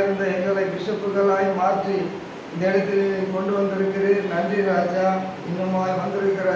இருந்த எங்களை பிஷப்புகளாய் மாற்றி இந்த இடத்தில் கொண்டு வந்திருக்கிறீர் நன்றி ராஜா. இன்னுமாய் வந்திருக்கிற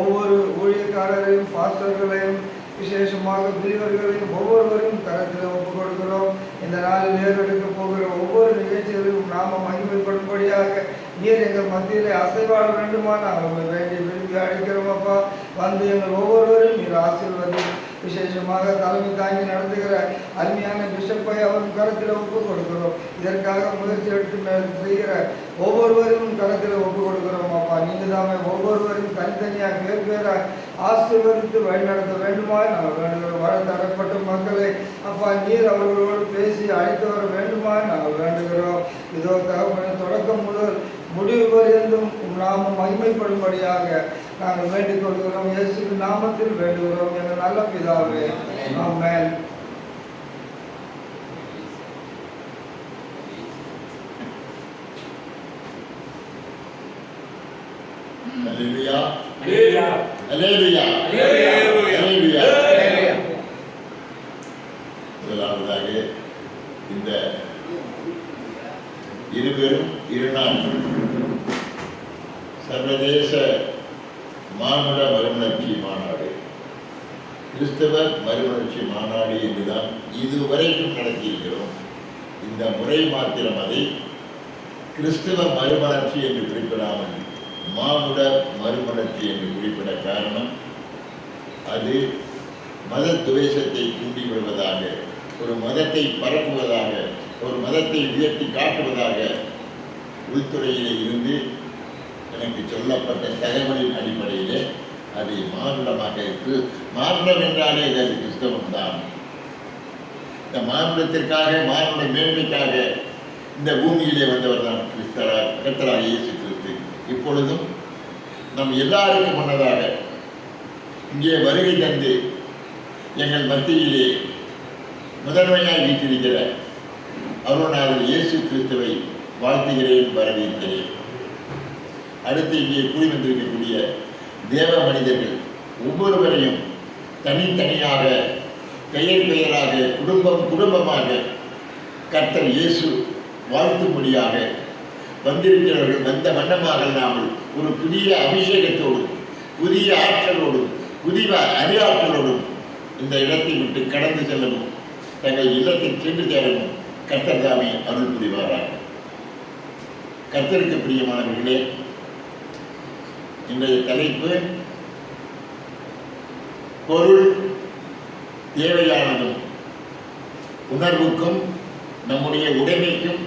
ஒவ்வொரு ஊழியக்காரரையும் பாஸ்டர்களையும் விசேஷமாக பிரிவர்களையும் ஒவ்வொருவரையும் கரத்தில் ஒப்புக் கொடுக்கிறோம். இந்த நாளில் ஏறெடுக்க போகிற ஒவ்வொரு நிகழ்ச்சிகளையும் நாம மகிமைப்படும்படியாக நீர் எங்கள் மத்தியிலே அசைவாட வேண்டுமானால் நாங்கள் வேண்டிய விரும்பி அழைக்கிறோம் அப்பா. வந்து எங்கள் ஒவ்வொருவரையும் நீர் ஆசீர்வதி. விசேஷமாக தலைமை தாங்கி நடத்துகிற அருமையான பிஷப்பை அவரும் கரத்தில் ஒப்பு கொடுக்கிறோம். இதற்காக முயற்சி எடுத்து செய்கிற ஒவ்வொருவரும் கரத்தில் ஒப்பு கொடுக்கிறோம் அப்பா. நீங்கள் தாமே ஒவ்வொருவரும் தனித்தனியாக பேர் பேராக ஆசீர்வதித்து வழிநடத்த வேண்டுமா நாங்கள் வேண்டுகிறோம். வர தரப்பட்ட மக்களை அப்பா நீர் அவர்களோடு பேசி அழைத்து வர வேண்டுமா நாங்கள் வேண்டுகிறோம். இதோ தகவலின் தொடக்கம் முதல் முடிவு வரைந்தும் நாம மகிமைப்படும்படியாக நாங்கள் வேண்டிக் கொள்கிறோம். இயேசுவின் நாமத்தில் வேண்டுகிறோம் எங்கள் நல்ல பிதாவே ஆமென். அல்லேலூயா Hallelujah. அல்லேலூயா Hallelujah. அல்லேலூயா முதலாவதாக இந்த இருவரும் இருநாள் சர்வதேச மானுட மறுமலர்ச்சி மாநாடு. கிறிஸ்தவ மறுமலர்ச்சி மாநாடு என்றுதான் இதுவரைக்கும் நடத்தியிருக்கிறோம். இந்த முறை மாத்திரம் அதை கிறிஸ்தவ மறுமலர்ச்சி என்று குறிப்பிடாமல் மானுட மறுமலர்ச்சி என்று குறிப்பிட காரணம் அது மத துவேஷத்தை தூண்டிவிடுவதாக ஒரு மதத்தை பரப்புவதாக ஒரு மதத்தை உயர்த்தி காட்டுவதாக உள்துறையிலே இருந்து எனக்கு சொல்லப்பட்ட தகவலின் அடிப்படையிலே அதை மானுடமாக இருக்கு மானுடம் என்றாலே அது கிறிஸ்தவம் தான் இந்த மானுடத்திற்காக மானுட மேன்மைக்காக இந்த பூமியிலே வந்தவர் தான் கிறிஸ்தரா கத்தராக இயேசு கிறிஸ்து. இப்பொழுதும் நம் எல்லாருக்கும் முன்னதாக இங்கே வருகை தந்து எங்கள் மத்தியிலே முதன்மையாய் வீட்டிருக்கிற அருணாதர் இயேசு கிறிஸ்துவை வாழ்த்துகிறேன் வரவேற்கிறேன். அடுத்து இங்கே கூடி வந்திருக்கக்கூடிய தேவ மனிதர்கள் ஒவ்வொருவரையும் தனித்தனியாக பெயர் பெயராக குடும்பம் குடும்பமாக கர்த்தர் இயேசு வாழ்த்தும்படியாக வந்திருக்கிறவர்கள் வந்த வண்ணமாக இல்லாமல் ஒரு புதிய அபிஷேகத்தோடும் புதிய ஆற்றலோடும் புதிய அறியாற்றலோடும் இந்த இடத்தை விட்டு கடந்து செல்லவும் தங்கள் இல்லத்தில் சென்று சேரவும் கர்த்தர் தாமே அருள் புரிவாராக. கர்த்தருக்கு பிரியமானவர்களே இன்றைய தலைப்பு பொருள் தேவையானதும் உணர்வுக்கும் நம்முடைய உடைமைக்கும்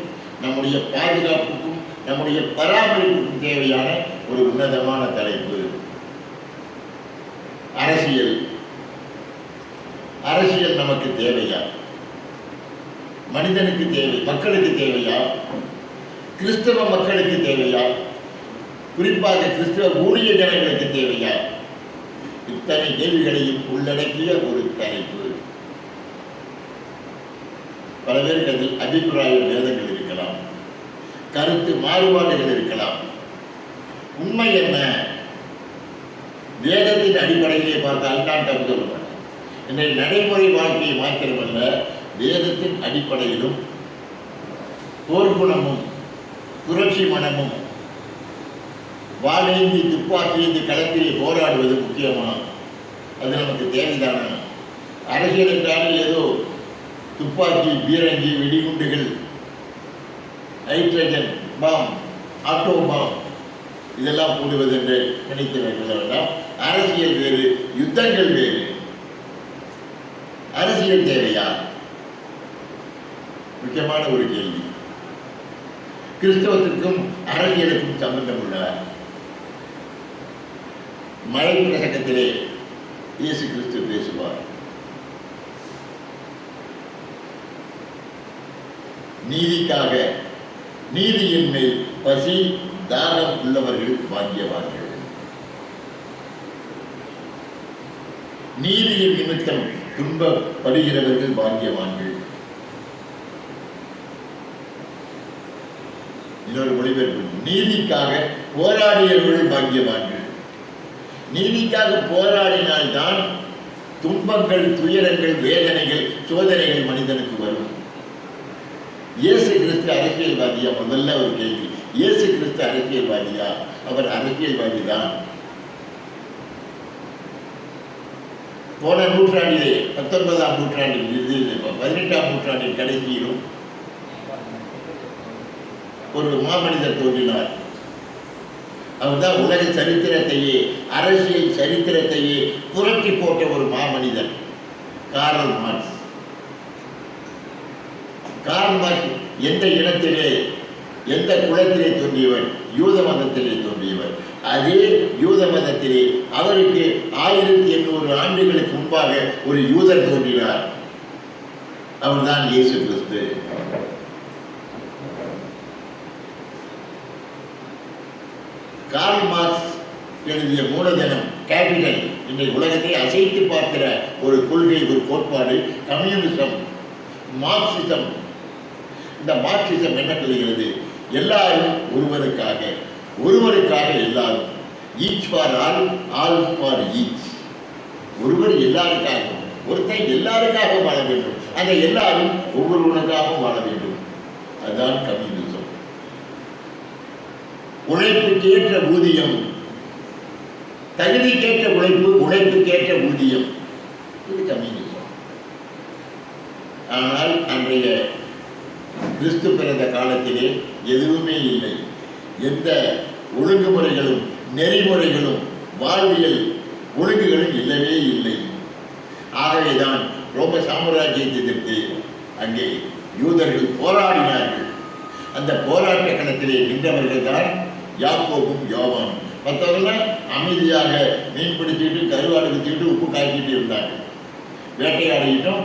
நம்முடைய பாதுகாப்புக்கும் நம்முடைய பராமரிப்புக்கும் தேவையான ஒரு உன்னதமான தலைப்பு. அரசியல். அரசியல் நமக்கு தேவையா? மனிதனுக்கு தேவை மக்களுக்கு தேவையா? கிறிஸ்தவ மக்களுக்கு தேவையா? குறிப்பாக கிறிஸ்தவ ஊழிய ஜனங்களுக்கு தேவையா? இத்தனை கேள்விகளையும் உள்ளடக்கிய ஒரு தலைப்பு. பல பேருக்கு அதில் அபிப்பிராய வேதங்கள் இருக்கலாம். கருத்து மாறுபாடுகள் இருக்கலாம். உண்மை என்ன? வேதத்தின் அடிப்படையிலே பார்த்தால் நான் தப்பு சொல்ல மாட்டேன். நடைமுறை வாழ்க்கையை மாத்திரமல்ல வேதத்தின் அடிப்படையிலும் போர்க்குணமும் புரட்சி மனமும் வாழேந்தி துப்பாக்கி ஏந்தி களத்திலே போராடுவது முக்கியமா? அது நமக்கு தேவைதானா? அரசியல் என்றாலே ஏதோ துப்பாக்கி பீரங்கி வெடிகுண்டுகள் ஹைட்ரஜன் பாம் ஆட்டோ பாம் இதெல்லாம் போடுவது என்று நினைத்து வைக்க வேண்டாம். அரசியல் வேறு யுத்தங்கள் வேறு. அரசியல் தேவையா? முக்கியமான ஒரு கேள்வி. கிறிஸ்தவத்திற்கும் அரசியலுக்கும் சம்பந்தம் உள்ளதா? மழை பிரசங்கத்திலே இயேசு கிறிஸ்து பேசுவார். நீதிக்காக நீதியின் மேல் பசி தாகம் உள்ளவர்கள் பாக்கியவான்கள். நீதியின் நிமித்தம் துன்பப்படுகிறவர்கள் பாக்கியவான்கள். இன்னொரு மொழிபெயர்ப்பு நீதிக்காக போராடியவர்கள் பாக்கியவான்கள். நீதிக்காக போராடினால்தான் துன்பங்கள் துயரங்கள் வேதனைகள் சோதனைகள் மனிதனுக்கு வரும். இயேசு கிறிஸ்து அரசியல்வாதியா? முதல்ல ஒரு கேள்வி. இயேசு கிறிஸ்து அரசியல்வாதியா? அவர் அரசியல்வாதி தான் போன நூற்றாண்டிலே பத்தொன்பதாம் நூற்றாண்டில் இறுதியில் பதினெட்டாம் நூற்றாண்டின் கடைசியிலும் ஒரு மாமனிதர் தோன்றினார். அவர்தான் உலக சரித்திரத்தையே அரசியல் சரித்திரத்தையே புரட்டி போட்ட ஒரு மாமனிதர் காரல் மார்க்ஸ். காரல் மார்க்ஸ் எந்த இடத்திலே எந்த குலத்திலே தோன்றியவர்? யூத மதத்திலே தோன்றியவர். அதே யூத மதத்திலே அவருக்கு ஆயிரத்தி எண்ணூறு ஆண்டுகளுக்கு முன்பாக ஒரு யூதர் தோன்றினார். அவர்தான் இயேசு கிறிஸ்து. கார்ல் மார்க்ஸ் எழுதிய மூலதனம் கேபிட்டல் இன்றைய உலகத்தை அசைத்து பார்க்கிற ஒரு கொள்கை ஒரு கோட்பாடு கம்யூனிசம் மார்க்சிசம். இந்த மார்க்சிசம் என்ன சொல்கிறது எல்லாரும் ஒருவருக்காக ஒருவருக்காக எல்லாரும் each for all all for each ஒருவர் எல்லாருக்காகவும் ஒருத்தன் எல்லாருக்காகவும் வாழ வேண்டும். அந்த எல்லாரும் ஒவ்வொருவனுக்காகவும் வாழ வேண்டும். அதுதான் கம்யூனிசம். உழைப்புக்கேற்ற ஊதியம். தகுதிக்கேற்ற உழைப்பு உழைப்புக்கேற்ற ஊதியம். இது கம்யூனிசம் ஆனால் அன்றைய கிறிஸ்து பிறந்த காலத்திலே எதுவுமே இல்லை. எந்த ஒழுங்குமுறைகளும் நெறிமுறைகளும் வாழ்வியல் ஒழுங்குகளும் இல்லவே இல்லை. ஆகவேதான் ரோம சாம்ராஜ்யத்திற்கு அங்கே யூதர்கள் போராடினார்கள். அந்த போராட்ட கணத்திலே நின்றவர்கள் தான் யாக்கோபும் யோவானும். மற்றவர்கள் அமைதியாக மீன் பிடிச்சிட்டு கருவாடு வச்சுக்கிட்டு உப்பு காய்ச்சிட்டு இருந்தாங்க வேட்டையாடிக்கிட்டும்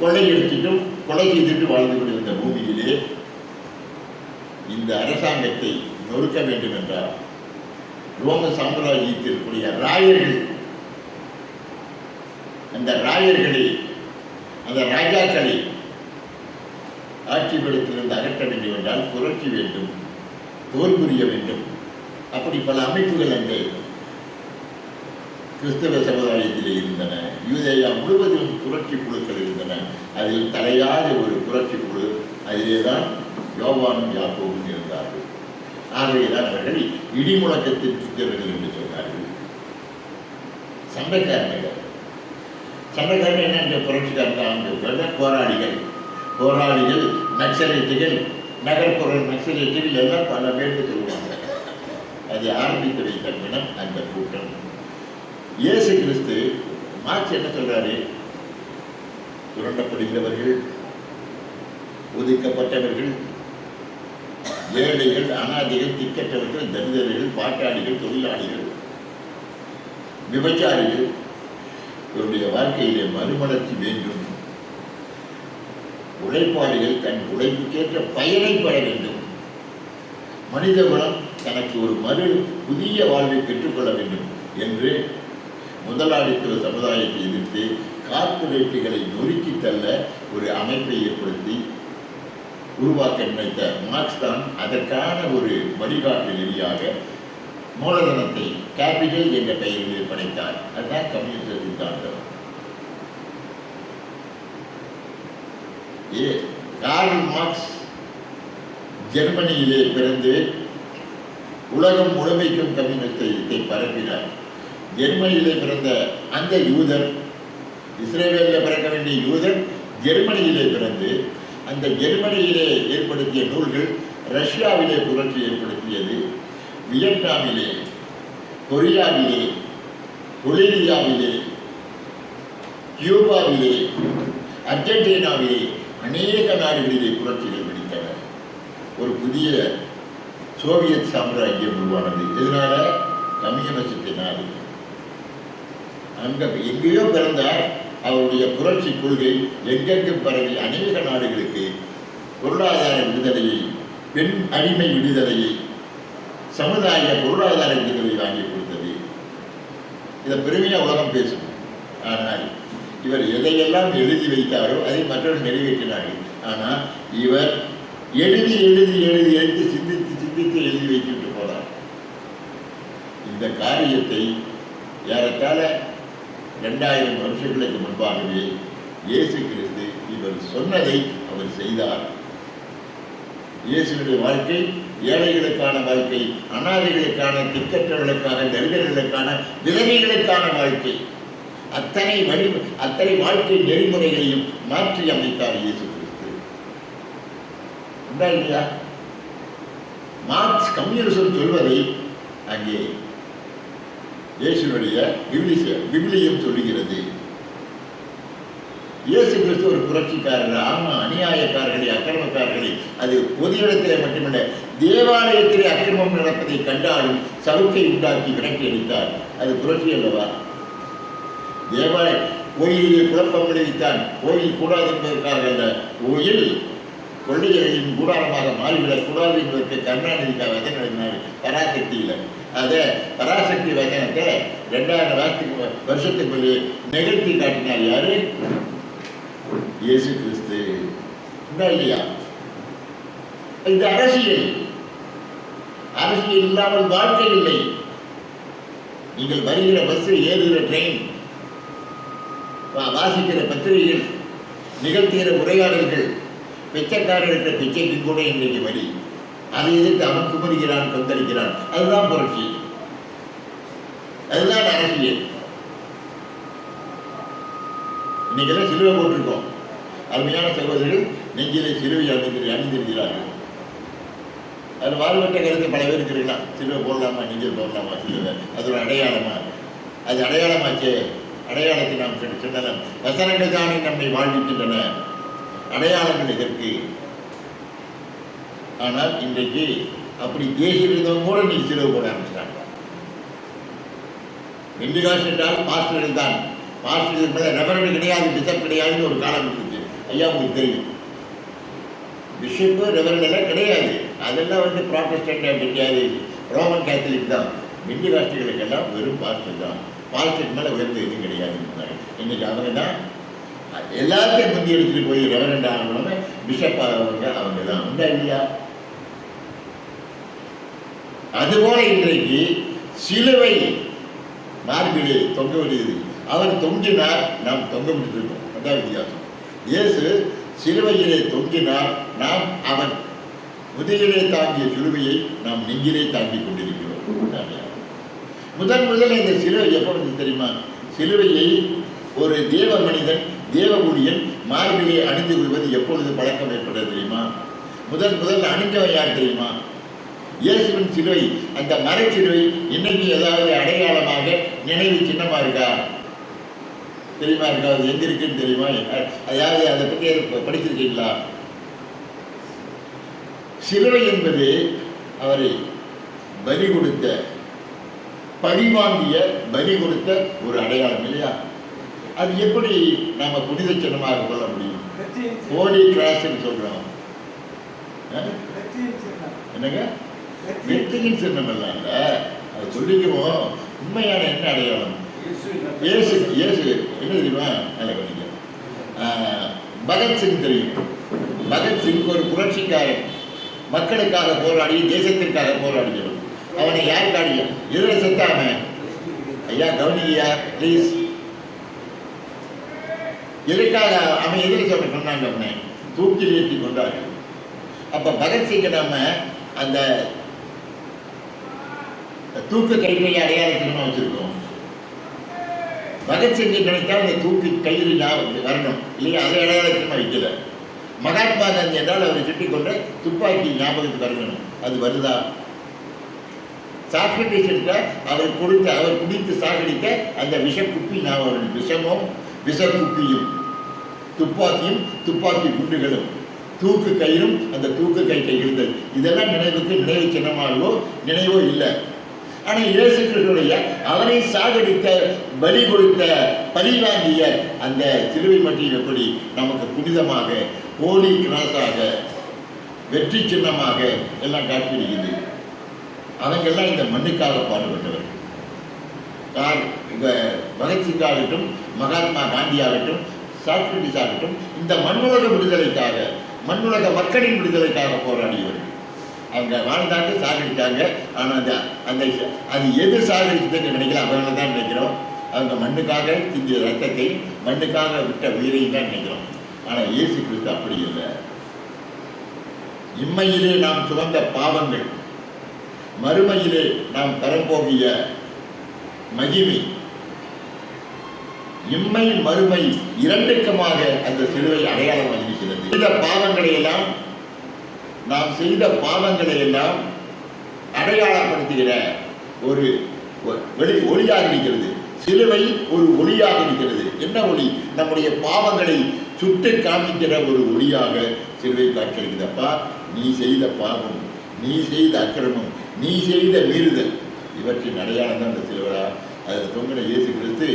கொள்ளையடிச்சிட்டும் கொலை செய்துட்டு வாழ்ந்து கொண்டிருந்த பூமியிலே இந்த அரசாங்கத்தை நொறுக்க வேண்டும் என்றால் ரோம சாம்ராஜ்யத்திற்குரிய ராயர்கள் அந்த ராயர்களை அந்த ராஜாக்களை ஆட்சி படத்திலிருந்து அகற்ற வேண்டும் என்றால் புரட்சி வேண்டும். போர் புரிய வேண்டும். அப்படி பல அமைப்புகள் அங்கே கிறிஸ்தவ சமுதாயத்தில் இருந்தன. யூதேயா முழுவதிலும் புரட்சி குழுக்கள் இருந்தன. அதில் தலையாத ஒரு புரட்சி குழு அதிலே தான் யோவானும் யாக்கோவும் இருந்தார்கள். ஆகவேதான் அவர்கள் இடி முழக்கத்தின் புத்திரர்கள் என்று சொன்னார்கள். சண்டைக்காரர்கள். சண்டைக்காரன் என்ன? புரட்சிக்காரன் தான். போராளிகள். போராளிகள் நக்சலைட்டுகள். நகர்ப்புற நக்சலைட்டுகள் எல்லாம் பல பேருக்கு சொல்லுவாங்க. அது ஆரம்பிக்கிற வைத்த அந்த கூட்டம். இயேசு கிறிஸ்து மார்க்ஸ் என்ன சொல்றாரு? சுரண்டப்படுகிறவர்கள் ஒதுக்கப்பட்டவர்கள் ஏழைகள் அனாதைகள் திக்கற்றவர்கள் தரிதர்கள் பாட்டாளிகள் தொழிலாளிகள் விபச்சாரிகள் இவருடைய வாழ்க்கையிலே மறுமலர்ச்சி வேண்டும். உழைப்பாளிகள் தன் உழைப்புக்கேற்ற பயனை பெற வேண்டும். மனித குலம் தனக்கு ஒரு மறு புதிய வாழ்வை பெற்றுக்கொள்ள வேண்டும் என்று முதலாளித்துவ சமுதாயத்தை எதிர்த்து கார்ப்பரேட்டுகளை நொறுக்கி தள்ள ஒரு அமைப்பை ஏற்படுத்தி உருவாக்க நினைத்த மார்க்ஸ் தான் அதற்கான ஒரு வழிகாட்டு நெறியாக மூலதனத்தை கேபிட்டல் என்ற பெயரில் படைத்தார் அதுதான் கம்யூனிஸ்ட் சித்தாந்தம் கார்ல் மார்க்ஸ் ஜெர்மனியிலே பிறந்து உலகம் முழுமைக்கும் கம்யூனிஸ்டை பரப்பினார். ஜெர்மனியிலே பிறந்த அந்த யூதர் இஸ்ரேலில் பிறக்க வேண்டிய யூதர் ஜெர்மனியிலே பிறந்து அந்த ஜெர்மனியிலே ஏற்படுத்திய நூல்கள் ரஷ்யாவிலே புரட்சி ஏற்படுத்தியது. வியட்நாமிலே கொரியாவிலே பொலிவியாவிலே கியூபாவிலே அர்ஜென்டினாவிலே அநேக நாடுகளிலே புரட்சிகள் வெடித்தன. ஒரு புதிய சோவியத் சாம்ராஜ்யம் உருவானது. இதனால கம்யூனிசத்தினால் அங்கே எங்கேயோ பிறந்தார் அவருடைய புரட்சி கொள்கை எங்கெங்கும் பரவி அநேக நாடுகளுக்கு பொருளாதார விடுதலையை பெண் அடிமை விடுதலையை சமுதாய பொருளாதார விடுதலை வாங்கி கொடுத்தது. இதை பெருமையாக உலகம் பேசும். ஆனால் இவர் எதையெல்லாம் எழுதி வைத்தாரோ அதை மற்றவர்கள் நிறைவேற்றினார்கள். ஆனால் இவர் எழுதி எழுதி எழுதி எழுதி சிந்தித்து சிந்தித்து எழுதி வைத்துட்டு போனார். இந்த காரியத்தை ஏறத்தாழ ரெண்டாயிரம் வருஷங்களுக்கு முன்பாகவே இயேசு கிறிஸ்து இவர் சொன்னதை அவர் செய்தார். இயேசுடைய வாழ்க்கை ஏழைகளுக்கான வாழ்க்கை அனாதைகளுக்கான திக்கற்றவர்களுக்கான தரிதர்களுக்கான விதவைகளுக்கான வாழ்க்கை. அத்தனை வழி அத்தனை வாழ்க்கை நெறிமுறைகளையும் மாற்றி அமைத்தார் இயேசு கிறிஸ்து. உண்டா இல்லையா? மார்க்ஸ் கம்யூனிசம் சொல்வதை அங்கே இயேசுனுடைய விபிலிச விபிலியம் சொல்லுகிறது. இயேசு கிறிஸ்து ஒரு புரட்சிக்காரர் ஆமா அநியாயக்காரர்களை அக்கிரமக்காரர்களை. அது பொது இடத்திலே மட்டுமல்ல தேவாலயத்திலே அக்கிரமம் நடப்பதை கண்டாலும் சவுக்கை உண்டாக்கி விரட்டி அடித்தார். அது புரட்சி அல்லவா? தேவாய் கோயிலே குழப்பம் விளைவித்தான். கோயில் கூடாது என்பதற்காக அந்த கோயில் கொள்ளையர்களின் கூடாரமாக மாறிவிடக் கூடாது என்பதற்கு கருணாநிதிக்காக வசனம் எழுதினார். பராசக்தியில். அதை பராசக்தி வசனத்தை ரெண்டாயிரம் வருஷத்துக்கு வருஷத்துக்கு முன்பு நிகழ்த்தி காட்டினார் யாரு? இயேசு கிறிஸ்து இல்லையா? இது அரசியல். அரசியல் இல்லாமல் வாழ்க்கை இல்லை. நீங்கள் வருகிற பஸ் ஏறுகிற ட்ரெயின் வாசிக்கிற பத்திரிகைகள் நிகழ்த்துகிற உரையாடல்கள் பிச்சைக்காரர்களுக்கு பிச்சைக்கு கூட இன்றைக்கு வழி அதை எதிர்த்து அவன் குமரிக்கிறான் கொந்தளிக்கிறான். அதுதான் புரட்சி. அதுதான் அரசியல். இன்னைக்கெல்லாம் சிலுவை போட்டிருக்கோம். அருமையான சகோதரர்கள் நெஞ்சிலே சிலுவை அணிந்திரு அணிந்திருக்கிறார்கள். அது வாழ்வட்ட கருத்து பல பேர் இருக்கிறீங்களா சிலுவை போடலாமா நெஞ்சில் போடலாமா சிலுவை? அது ஒரு அடையாளமா? அது அடையாளமாச்சே. அடையாளத்தை நாம் சொன்ன- வசனங்கள் தானே நம்மை வாழ்விக்கின்றன. அடையாளங்கள் இதற்கு ஆனால் இன்றைக்கு அப்படி தேசியிருந்தவங்க கூட நீ சிலுவை போட ஆரம்பிச்சிட்டாங்க. வெண்டிகாஸ் என்றால் பாஸ்டர்கள் தான். பாஸ்டர் மேலே ரெவரண்ட் கிடையாது பிஷப் கிடையாதுன்னு ஒரு காலம் இருந்துச்சு. ஐயா உங்களுக்கு தெரியும். பிஷப்பு ரெவரண்ட் எல்லாம் கிடையாது. அதெல்லாம் வந்து ப்ராட்டஸ்டன்ட் கிடையாது ரோமன் கேத்தலிக் தான். வெண்டிகாஸ்டுகளுக்கெல்லாம் வெறும் பாஸ்டர் தான். பாஸ்டருக்கு மேலே உயர்ந்து எதுவும் கிடையாது. இன்னைக்கு அவங்க தான் எல்லாத்தையும் முந்தி எடுத்துகிட்டு போய் ரெவரண்ட் ஆகணும்னு பிஷப் ஆகிறவங்க அவங்க தான் உண்டா இல்லையா? அதுபோல இன்றைக்கு சிலுவை மார்பிடு தொங்க விடுது அவர் தொங்கினார் நாம் தொங்க முடிஞ்சிருக்கோம் அதான் வித்தியாசம். இயேசு சிலுவையிலே தொங்கினார் நாம் அவன் முதுகிலே தாங்கிய சிலுவையை நாம் நெஞ்சிலே தாங்கிக் கொண்டிருக்கிறோம். முதன் முதல் இந்த சிலுவை எப்போ வந்து தெரியுமா? சிலுவையை ஒரு தேவ மனிதன் தேவ ஊழியன் மார்பிலே அணிந்து கொள்வது எப்பொழுது பழக்கம் ஏற்பட்டது தெரியுமா? முதல் முதல்ல யார் தெரியுமா? இயேசுவின் சிலுவை அந்த மரச்சிலுவை இன்னைக்கு ஏதாவது அடையாளமாக நினைவு சின்னமா இருக்கா? தெரியுமா இருக்கா? அது எங்கே இருக்குன்னு தெரியுமா? அதாவது அதை பற்றி படிச்சிருக்கீங்களா? சிலுவை என்பது அவரை பலி கொடுத்த பழி வாங்கிய பலி கொடுத்த ஒரு அடையாளம் இல்லையா? அது எப்படி நாம புனித சின்னமாக கொள்ள முடியும். ஹோலி கிராஸ்ன்னு சின்னம். என்னங்க? வெற்றி வெற்றியின் சின்னம் அல்ல அது சொல்லிக்குவோம். உண்மையான என்ன அடையாளம்? இயேசு இயேசு என்ன தெரியுமா? கவனிங்க. ஆஹ், பகத்சிங் தெரியும். பகத்சிங் ஒரு புரட்சிக்காரன். மக்களுக்காக போராடி தேசத்திற்காக போராடியவன் அவனை யார் காடிய எதிர செத்தாம. ஐயா கவனியா ப்ளீஸ் எதுக்காக அவன் எதிர சொல்ல சொன்னாங்க அவனை. தூக்கில் ஏற்றி கொண்டாரு அப்ப பகத்சிங்க நாம அந்த தூக்கு கைப்பை அடையாளத்திலுமா வச்சிருக்கோம். பகத்சிங்கை நினைத்தால் அந்த தூக்கு கயிறு ஞாபகம் வரணும். இல்லையா? அதை அடையாளத்திலுமா வைக்கல. மகாத்மா காந்தி என்றால் அவரை சுட்டி கொண்ட துப்பாக்கி ஞாபகத்துக்கு வரணும். அது வருதா? சாக்ரட்டிஸ் எடுத்த அவர் கொடுத்த அவர் குடித்து சாகடித்த அந்த விஷக்குப்பி ஞாபகம் விஷமும் விஷக்குப்பியும் துப்பாக்கியும் துப்பாக்கி குண்டுகளும். தூக்கு கயிறும் அந்த தூக்கு கயிற்றை இருந்தது இதெல்லாம் நினைவுக்கு நினைவு சின்னமாகவோ நினைவோ இல்லை. ஆனால் இயேசு கிறிஸ்துடைய அவரை சாகடித்த பலி கொடுத்த பலி வாங்கிய அந்த சிலுவை மட்டியில் எப்படி நமக்கு புனிதமாக ஹோலி கிராஸாக வெற்றி சின்னமாக எல்லாம் காட்சியளிக்குது. அவங்கெல்லாம் இந்த மண்ணுக்காக பாடுபட்டவர் கார் இந்த பகத்சிங் ஆகட்டும் மகாத்மா காந்தி ஆகட்டும் சாக்ரட்டிஸ் ஆகட்டும் இந்த மண்ணுலக விடுதலைக்காக மண்ணுலக மக்களின் விடுதலைக்காக போராடியவர் அவங்க வாழ்ந்தாங்க சாகடித்தாங்க ஆனால் அந்த அந்த அது எது சாகடிச்சதுன்னு நினைக்கிறோம் அவங்க தான் நினைக்கிறோம். அவங்க மண்ணுக்காக சிந்திய ரத்தத்தை மண்ணுக்காக விட்ட உயிரையும் தான் நினைக்கிறோம். ஆனால் இயேசு கிறிஸ்து அப்படி இல்லை. இம்மையிலே நாம் சுமந்த பாவங்கள் மறுமையிலே நாம் பெறப்போகிய மகிமை. இம்மை மறுமை இரண்டுக்குமாக அந்த சிலுவை அடையாளம் இருக்கிறது செய்த பாவங்களை எல்லாம் நாம் செய்த பாவங்களை எல்லாம் அடையாளப்படுத்துகிற ஒரு வெளி ஒளியாக இருக்கிறது சிலுவை ஒரு ஒளியாக இருக்கிறது என்ன ஒளி? நம்முடைய பாவங்களை சுட்டு காமிக்கிற ஒரு ஒளியாக சிலுவை காட்சியளிக்குது. நீ செய்த பாவம் நீ செய்த அக்கிரமம் நீ செய்த மீறுதல். இவற்றின் அடையாளம் தான் அந்த திருவிழா. அதில் தொங்கின இயேசு கிறிஸ்து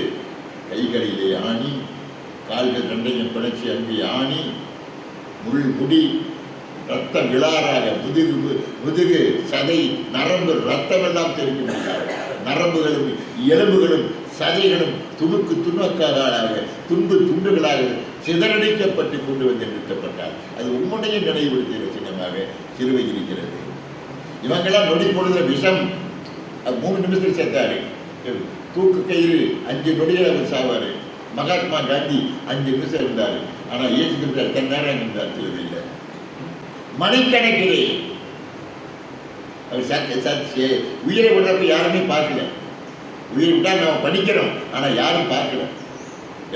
கைகளிலே ஆணி கால்கள் ரெண்டையும் பிணைச்சி அங்கு ஆணி முள் முடி ரத்த விழாராக முதுகு முதுகு சதை நரம்பு ரத்தமெல்லாம் தெரிவிக்கிறார் நரம்புகளும் எலும்புகளும் சதைகளும் துணுக்கு துணுக்காக துண்டு துண்டுகளாக சிதறடிக்கப்பட்டு கொண்டு வந்து நிறுத்தப்பட்டார். அது உண்மையை நினைவுபடுத்துகிற சின்னமாக சிறுவை இருக்கிறது. இவங்கெல்லாம் நொடி பொழுதுல விஷம். அது மூணு நிமிஷத்தில் சேர்த்தாரு. தூக்கு கயிறு அஞ்சு நொடிகள் அவர் சாவார். மகாத்மா காந்தி அஞ்சு நிமிஷம் இருந்தார். ஆனால் இயேசு கிறிஸ்து எத்தனை நேரம் இருந்தார் சிலுவையில். மணிக்கணக்கிலே. அவர் சத்து சத்து உயிரை விடுறப்ப யாருமே பார்க்கல. உயிரை விட்டால் நம்ம படிக்கிறோம் ஆனால் யாரும் பார்க்கல.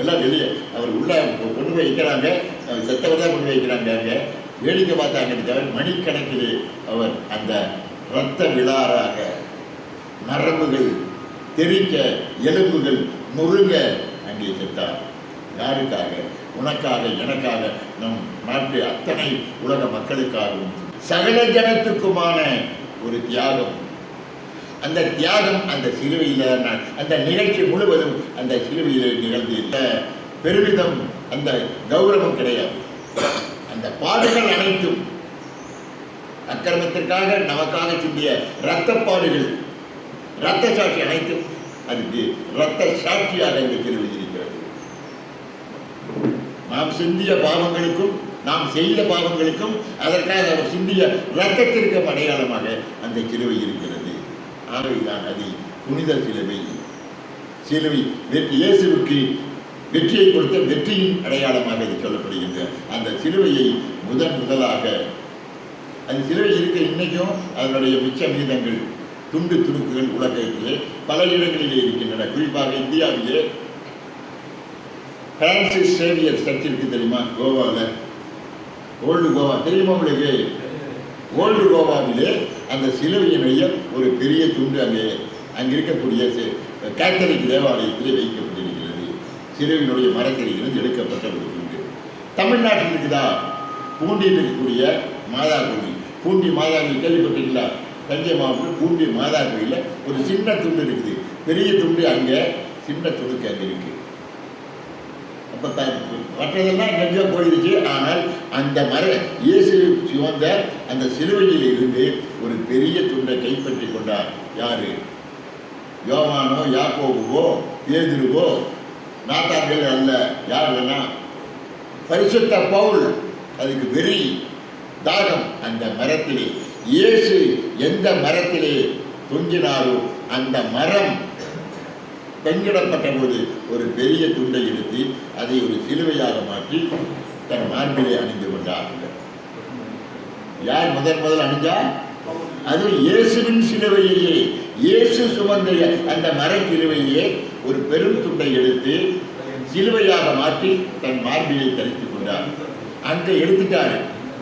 எல்லாம் வெளியே. அவர் உள்ள கொண்டு போய் வைக்கிறாங்க. அவர் செத்தவர் தான் கொண்டு போய் வைக்கிறாங்க அங்கே. வேடிக்கை பார்த்தாங்க தவிர மணிக்கணக்கில் அவர் அந்த இரத்த விழாராக நரம்புகள் தெரிக்க எலும்புகள் முருங்க அங்கே செத்தார் யாருக்காக? உனக்காக எனக்காக நம் நாட்டு அத்தனை உலக மக்களுக்காகவும் சகல ஜனத்துக்குமான ஒரு தியாகம். அந்த தியாகம் அந்த சிலுவையில் அந்த நிகழ்ச்சி முழுவதும் அந்த சிலுவையில் நிகழ்ந்து இந்த பெருமிதம் அந்த கௌரவம் கிடையாது. அந்த பாடுகள் அனைத்தும் அக்கிரமத்திற்காக நமக்காக சிந்திய இரத்தப்பாடுகள் இரத்த சாட்சி அனைத்தும் அதுக்கு இரத்த சாட்சியாக இந்த சிலுவை இருக்கிறது. நாம் சிந்திய பாவங்களுக்கும் நாம் செய்த பாவங்களுக்கும் அதற்காக அவர் சிந்திய இரத்தத்திற்கும் அடையாளமாக அந்த சிலுவை இருக்கிறது. ஆகவேதான் அது புனித சிலுவை. சிலுவை வெற்றி இயேசுவுக்கு வெற்றியை கொடுத்த வெற்றியின் அடையாளமாக இது சொல்லப்படுகின்ற அந்த சிலுவையை முதன் முதலாக அந்த சிலுவை இருக்க இன்னைக்கும் அதனுடைய மிச்ச மீதங்கள் துண்டு துணுக்குகள் உலகத்திலே பல இடங்களிலே இருக்கின்றன. குறிப்பாக இந்தியாவிலே பிரான்சிஸ் சேவியர் சர்ச் இருக்கு தெரியுமா? கோவாவில் ஓல்டு கோவா. தெரியுமா உங்களுக்கு? ஓல்டு கோவாவிலே அந்த சிலுவையினுடைய ஒரு பெரிய துண்டு அங்கே அங்கே இருக்கக்கூடிய கேத்தலிக் தேவாலயத்திலே வைக்கப்பட்டிருக்கிறது. சிறுவினுடைய மரக்கடியிலிருந்து எடுக்கப்பட்ட ஒரு துண்டு தமிழ்நாட்டில் இருக்குதா? பூண்டியில் இருக்கக்கூடிய மாதா கோவில் பூண்டி மாதா கோவில் கேள்விப்பட்டீங்களா தஞ்சை மாவட்டம் பூண்டி மாதா கோயிலில் ஒரு சின்ன துண்டு இருக்குது. பெரிய துண்டு அங்கே சின்ன துணுக்கு அங்கே இருக்குது அப்போ த மற்றதெல்லாம் நெஞ்சம் போயிடுச்சு ஆனால் அந்த மர இயேசு சுமந்த அந்த சிலுவையில் இருந்து ஒரு பெரிய துண்டை கைப்பற்றி கொண்டார். யாரு? யோவானோ யாக்கோபுவோ பேதுருவோ நாட்டார்கள் அல்ல. யார் வேணா? பரிசுத்த பவுல் அதுக்கு வெறி தாகம் அந்த மரத்திலே. இயேசு எந்த மரத்திலே தொங்கினாரோ அந்த மரம் பெங்கிடப்பட்ட போது ஒரு பெரிய துண்டை எடுத்து அதை ஒரு சிலுவையாக மாற்றி தன் மார்பிலே அணிந்து கொண்டார் யார் முதன் முதல் அணிஞ்சா அது இயேசுவின் சிலுவையே இயேசு சுமந்த அந்த மறை சிலுவையே ஒரு பெரும் துண்டை எடுத்து சிலுவையாக மாற்றி தன் மார்பிலை தரித்துக் கொண்டார். அங்கே எடுத்துட்டார்.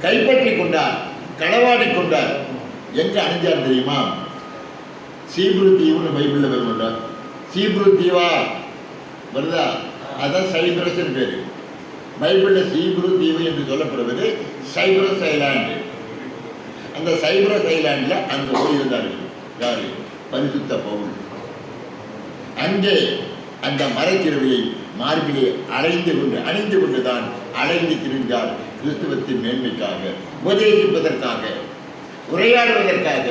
கைப்பற்றி கொண்டார். களவாடி கொண்டார். எங்க அணிஞ்சார் தெரியுமா? சீப்ரு தீவுன்னு பைபிளில் கொண்டார் சீப்ரு தீவா. வருதா? அதான் சைப்ரஸ் பேர். பைபிளில் சீப்ரு தீவு என்று சொல்லப்படுவது சைப்ரஸ் ஐலாண்டு. அந்த சைப்ரஸ் ஐலாண்டில் அங்கே போயிருந்தார்கள் யாரு? பரிசுத்த பவுல். அங்கே அந்த மரச்சிறுவையை மார்பிலே அலைந்து கொண்டு அணிந்து கொண்டுதான் அலைந்து திரிந்தார் கிறிஸ்துவத்தின் மேன்மைக்காக. உபதேசிப்பதற்காக உரையாடுவதற்காக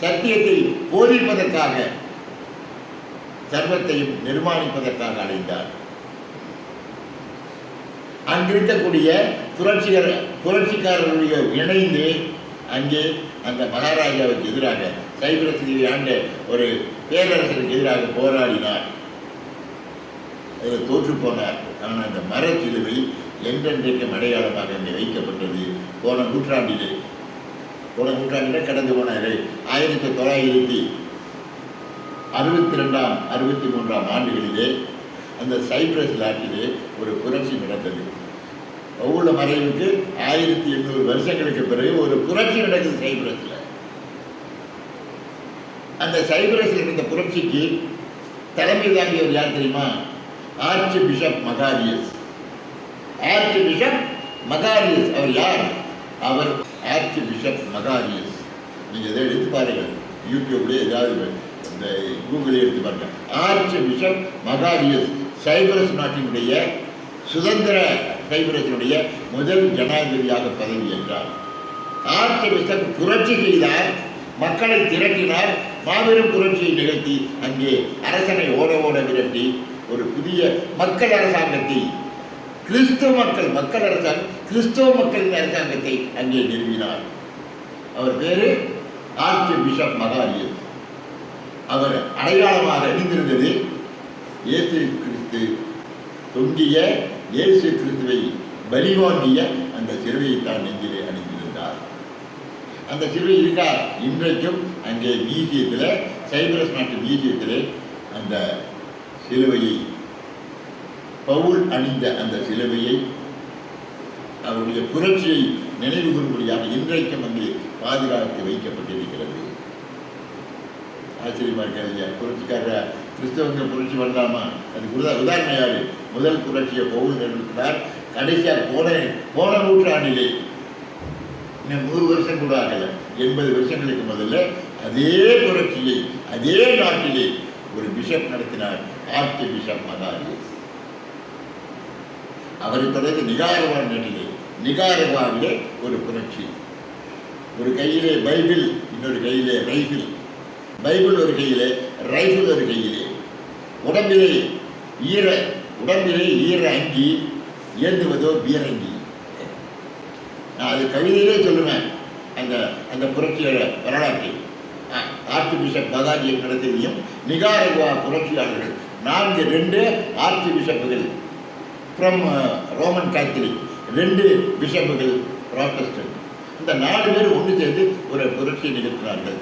சத்தியத்தை போதிப்பதற்காக சர்வத்தையும் நிர்மாணிப்பதற்காக அடைந்தார் அங்கிருக்கக்கூடிய புரட்சிகர புரட்சிக்காரர்களுடைய இணைந்து அங்கே அந்த மகாராஜாவுக்கு எதிராக சைப்ரஸ் தீவை ஆண்ட ஒரு பேரரசருக்கு எதிராக போராடினார். தோற்று போனார். ஆனால் அந்த மரச்சிலுவை என்றென்றைக்கும் அடையாளமாக அங்கே வைக்கப்பட்டது. போன நூற்றாண்டிலே போன நூற்றாண்டிலே கடந்து போனார். ஆயிரத்தி தொள்ளாயிரத்தி அறுபத்தி ரெண்டாம் அறுபத்தி மூன்றாம் ஆண்டுகளிலே அந்த சைப்ரஸ் நாட்டிலே ஒரு புரட்சி நடந்தது. ஒவ்வொரு மறைவுக்கு ஆயிரத்தி எண்ணூறு வருஷங்களுக்கு பிறகு ஒரு புரட்சி நடக்குது சைப்ரஸில். அந்த சைப்ரஸில் இருந்த புரட்சிக்கு தலைமை தாங்கியவர் யார் தெரியுமா? Archbishop Makarios. Archbishop Makarios. அவர் யார்? அவர் ஆர்ச்சி பிஷப் மகாரியஸ். நீங்கள் எதை எடுத்து பாருங்கள். யூடியூப்லேயே ஏதாவது இந்த கூகுளே எடுத்து பாருங்க. ஆர்ச்சி பிஷப் மகாரியஸ் சைப்ரஸ் நாட்டினுடைய சுதந்திர சைப்ரஸினுடைய முதல் ஜனாதிபதியாக பதவி ஏற்றார். ஆர்ச்சி புரட்சி செய்தார் மக்களை திரட்டினார் மாபெரும் புரட்சியை நிகழ்த்தி அங்கே அரசனை ஓட ஓட விரட்டி ஒரு புதிய மக்கள் அரசாங்கத்தை கிறிஸ்தவ மக்கள் மக்கள் அரசாங்கம் கிறிஸ்தவ மக்களின் அரசாங்கத்தை அங்கே நிறுவினார். அவர் பேரு ஆர்ச்சி பிஷப் மகாரியர் அவர் அடையாளமாக அணிந்திருந்தது இயேசு கிறிஸ்து தொங்கிய இயேசு கிறிஸ்துவை பலிவாங்கிய அந்த சிறுவையை தான் நெஞ்சிலே அணிந்திருந்தார். அந்த சிறுவை இருக்கார். இன்றைக்கும் அங்கே மியூசியத்தில் சைப்ரஸ் நாட்டு பீஜியத்தில் அந்த சிலுவையை பவுல் அணிந்த அந்த சிலுவையை அவருடைய புரட்சியை நினைவு கூறும்படியாக இன்றைக்கும் அங்கே பாதுகாத்து வைக்கப்பட்டிருக்கிறது. ஆச்சரியமா புரட்சிக்காரர் இல்லையா புரட்சி பண்ணலாமா அதுக்கு உதா உதாரணம் முதல் புரட்சியை பவுல் நிறுவினார் கடைசியாக போன போன நூற்றாண்டிலே. இன்னும் நூறு வருஷம் கூட ஆகலை. எண்பது வருஷங்களுக்கு முதல்ல அதே புரட்சியை அதே நாட்டிலே ஒரு பிஷப் நடத்தினார். ஆர்ச்சி பிஷப் மகாரி அவரை தொடர்ந்து நிகாரவா நாட்டிலே நிகாரவாவிலே ஒரு புரட்சி. ஒரு கையிலே பைபிள் இன்னொரு கையிலே ரைபிள் பைபிள் ஒரு கையிலே ரைபிள் ஒரு கையிலே. உடம்பிலே ஈர உடம்பிலே ஈர அங்கி ஏந்துவதோ பீரங்கி. நான் அது கவிதையிலே சொல்லுவேன். அந்த அந்த புரட்சியோட வரலாற்றை. ஆர்ச்சி பிஷப் பகாஜி நடத்தியும் நிகாரகுவா புரட்சியாளர்கள் நான்கு ரெண்டு ஆர்ச்சி பிஷப்புகள் ஃப்ரம் ரோமன் கேத்தலிக் ரெண்டு பிஷப்புகள் ப்ராட்டஸ்டன்ட் இந்த நாலு பேர் ஒன்று சேர்ந்து ஒரு புரட்சியை நிகழ்த்தினார்கள்.